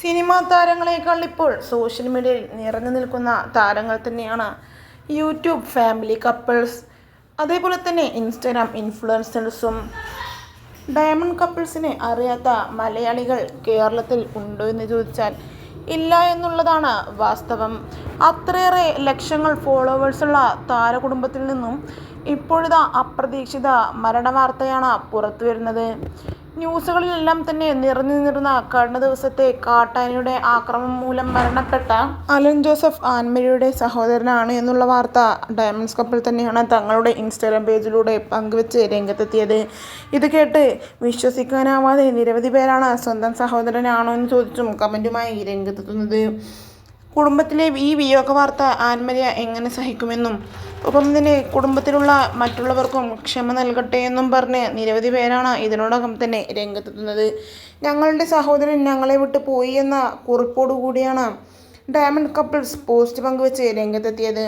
Cinema താരങ്ങളെക്കാൾ ഇപ്പോൾ social മീഡിയയിൽ നിറഞ്ഞു നിൽക്കുന്ന താരങ്ങൾ തന്നെയാണ് യൂട്യൂബ് ഫാമിലി കപ്പിൾസ് അതേപോലെ തന്നെ ഇൻസ്റ്റാഗ്രാം ഇൻഫ്ലുവൻസേഴ്സും. ഡയമണ്ട് കപ്പിൾസിനെ അറിയാത്ത മലയാളികൾ കേരളത്തിൽ ഉണ്ടോ എന്ന് ചോദിച്ചാൽ ഇല്ല എന്നുള്ളതാണ് വാസ്തവം. അത്രയേറെ ലക്ഷങ്ങൾ ഫോളോവേഴ്സുള്ള താരകുടുംബത്തിൽ നിന്നും ഇപ്പോഴിതാ അപ്രതീക്ഷിത മരണവാർത്തയാണ് പുറത്തു വരുന്നത് ന്യൂസുകളിലെല്ലാം തന്നെ നിറഞ്ഞു നിന്നിരുന്ന കഴിഞ്ഞ ദിവസത്തെ കാട്ടാനയുടെ ആക്രമം മൂലം മരണപ്പെട്ട അലൻ ജോസഫ് ആൻമരിയുടെ സഹോദരനാണ് എന്നുള്ള വാർത്ത ഡയമണ്ട്സ് കപ്പിൽ തന്നെയാണ് തങ്ങളുടെ ഇൻസ്റ്റാഗ്രാം പേജിലൂടെ പങ്കുവെച്ച് രംഗത്തെത്തിയത്. ഇത് കേട്ട് വിശ്വസിക്കാനാവാതെ നിരവധി പേരാണ് സ്വന്തം സഹോദരനാണോ എന്ന് ചോദിച്ചും കമന്റുമായി രംഗത്തെത്തുന്നത്. കുടുംബത്തിലെ ഈ വിയോഗ വാർത്ത ആൻമരിയ എങ്ങനെ സഹിക്കുമെന്നും ഒപ്പം തന്നെ കുടുംബത്തിലുള്ള മറ്റുള്ളവർക്കും ക്ഷമ നൽകട്ടെ എന്നും പറഞ്ഞ് നിരവധി പേരാണ് ഇതിനോടകം തന്നെ രംഗത്തെത്തുന്നത്. ഞങ്ങളുടെ സഹോദരൻ ഞങ്ങളെ വിട്ട് പോയി എന്ന കുറിപ്പോടുകൂടിയാണ് ഡയമണ്ട് കപ്പിൾസ് പോസ്റ്റ് പങ്കുവെച്ച് രംഗത്തെത്തിയത്.